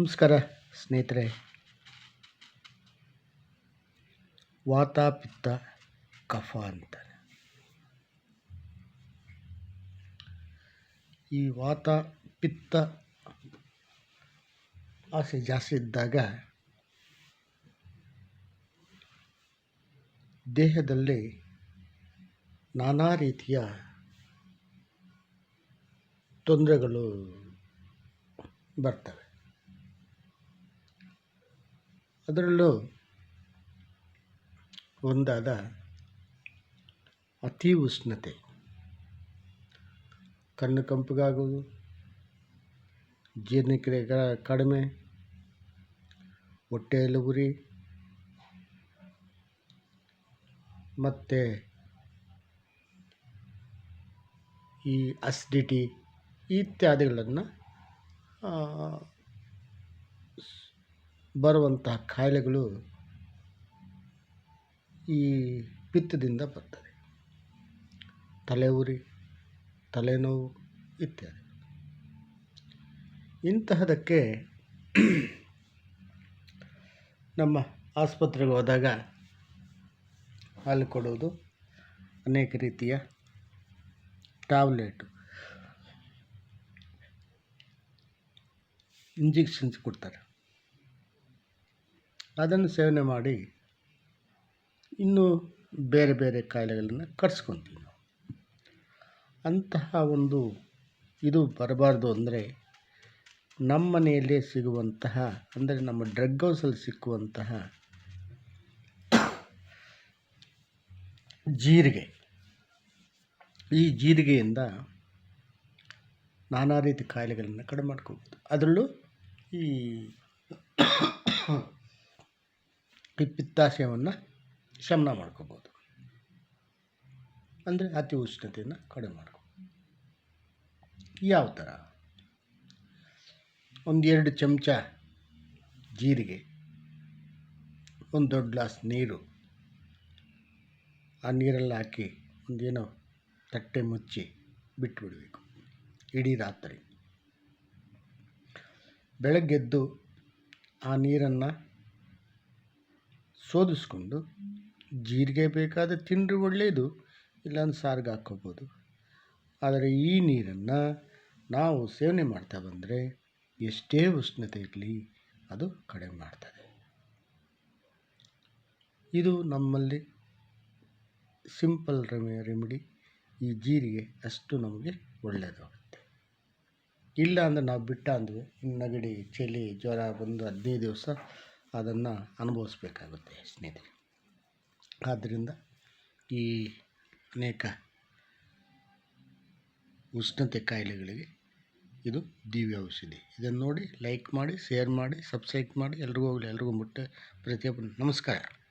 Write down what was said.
ನಮಸ್ಕಾರ ಸ್ನೇಹಿತರೆ. ವಾತ ಪಿತ್ತ ಕಫ ಅಂತಾರೆ. ಈ ವಾತ ಪಿತ್ತ ಆಸೆ ಜಾಸ್ತಿ ಇದ್ದಾಗ ದೇಹದಲ್ಲಿ ನಾನಾ ರೀತಿಯ ತೊಂದರೆಗಳು ಬರ್ತವೆ. ಅದರಲ್ಲೂ ಒಂದಾದ ಅತಿ ಉಷ್ಣತೆ. ಕಣ್ಣು ಕಂಪಗಾಗೋದು ಜೀರ್ಣಕ್ರಿಯೆ ಕಡಿಮೆ ಹೊಟ್ಟೆಯಲ್ಲಿ ಉರಿ ಮತ್ತು ಈ ಅಸಿಡಿಟಿ ಇತ್ಯಾದಿಗಳನ್ನು ಬರುವಂತಹ ಕಾಯಿಲೆಗಳು ಈ ಪಿತ್ತದಿಂದ ಬರ್ತದೆ. ತಲೆ ಉರಿ ತಲೆನೋವು ಇತ್ಯಾದಿ. ಇಂತಹದಕ್ಕೆ ನಮ್ಮ ಆಸ್ಪತ್ರೆಗೆ ಹೋದಾಗ ಹಾಲು ಕೊಡೋದು ಅನೇಕ ರೀತಿಯ ಟ್ಯಾಬ್ಲೆಟು, ಇಂಜೆಕ್ಷನ್ಸ್ ಕೊಡ್ತಾರೆ. ಅದನ್ನು ಸೇವನೆ ಮಾಡಿ ಇನ್ನೂ ಬೇರೆ ಬೇರೆ ಕಾಯಿಲೆಗಳನ್ನು ಕಟ್ಸ್ಕೊತೀವಿ ನಾವು. ಅಂತಹ ಒಂದು ಇದು ಬರಬಾರ್ದು ಅಂದರೆ ನಮ್ಮ ಮನೆಯಲ್ಲೇ ಸಿಗುವಂತಹ, ಅಂದರೆ ನಮ್ಮ ಡ್ರಗ್ ಹೌಸಲ್ಲಿ ಸಿಕ್ಕುವಂತಹ ಜೀರಿಗೆ. ಈ ಜೀರಿಗೆಯಿಂದ ನಾನಾ ರೀತಿ ಕಾಯಿಲೆಗಳನ್ನು ಕಡಿಮೆ ಮಾಡ್ಕೋಬೋದು ಅದರಲ್ಲೂ ಈ ಪಿತ್ತಾಶಯವನ್ನು ಶಮನ ಮಾಡ್ಕೋಬೋದು. ಅಂದರೆ ಅತಿ ಉಷ್ಣತೆಯನ್ನು ಕಡಿಮೆ ಮಾಡ್ಕೋ ಯಾವ ಥರ? ಒಂದು ಎರಡು ಚಮಚ ಜೀರಿಗೆ, ಒಂದು ದೊಡ್ಡ ಗ್ಲಾಸ್ ನೀರು, ಆ ನೀರಲ್ಲಿ ಹಾಕಿ ಒಂದೇನೋ ತಟ್ಟೆ ಮುಚ್ಚಿ ಬಿಟ್ಟುಬಿಡಬೇಕು ಇಡೀ ರಾತ್ರಿ. ಬೆಳಗ್ಗೆದ್ದು ಆ ನೀರನ್ನು ಶೋಧಿಸ್ಕೊಂಡು ಜೀರಿಗೆ ಬೇಕಾದ ತಿಂದರೆ ಒಳ್ಳೆಯದು ಇಲ್ಲಾಂದ್ರೆ ಸಾರಿಗೆ ಹಾಕ್ಕೋಬೋದು. ಆದರೆ ಈ ನೀರನ್ನು ನಾವು ಸೇವನೆ ಮಾಡ್ತಾ ಬಂದರೆ ಎಷ್ಟೇ ಉಷ್ಣತೆ ಇರಲಿ ಅದು ಕಡಿಮೆ ಮಾಡ್ತದೆ. ಇದು ನಮ್ಮಲ್ಲಿ ಸಿಂಪಲ್ ರೆಮಿ, ರೆಮಿಡಿ ಈ ಜೀರಿಗೆ ಅಷ್ಟು ನಮಗೆ ಒಳ್ಳೆಯದಾಗುತ್ತೆ ಇಲ್ಲ ಅಂದರೆ ನಾವು ಬಿಟ್ಟ ಅಂದರೆ ನೆಗಡಿ, ಚಳಿ, ಜ್ವರ ಬಂದು ಹದಿನೈದು ದಿವಸ ಅದನ್ನು ಅನುಭವಿಸ್ಬೇಕಾಗುತ್ತೆ ಸ್ನೇಹಿತರೆ. ಆದ್ದರಿಂದ ಈ ಅನೇಕ ಉಷ್ಣತೆ ಕಾಯಿಲೆಗಳಿಗೆ ಇದು ದಿವ್ಯ ಔಷಧಿ. ಇದನ್ನು ನೋಡಿ, ಲೈಕ್ ಮಾಡಿ, ಶೇರ್ ಮಾಡಿ, ಸಬ್ಸ್ಕ್ರೈಬ್ ಮಾಡಿ. ಎಲ್ರಿಗೂ ಹೋಗಲಿ, ಎಲ್ರಿಗೂ ಮುಟ್ಟೆ. ಪ್ರತಿಯೊಬ್ಬರು ನಮಸ್ಕಾರ.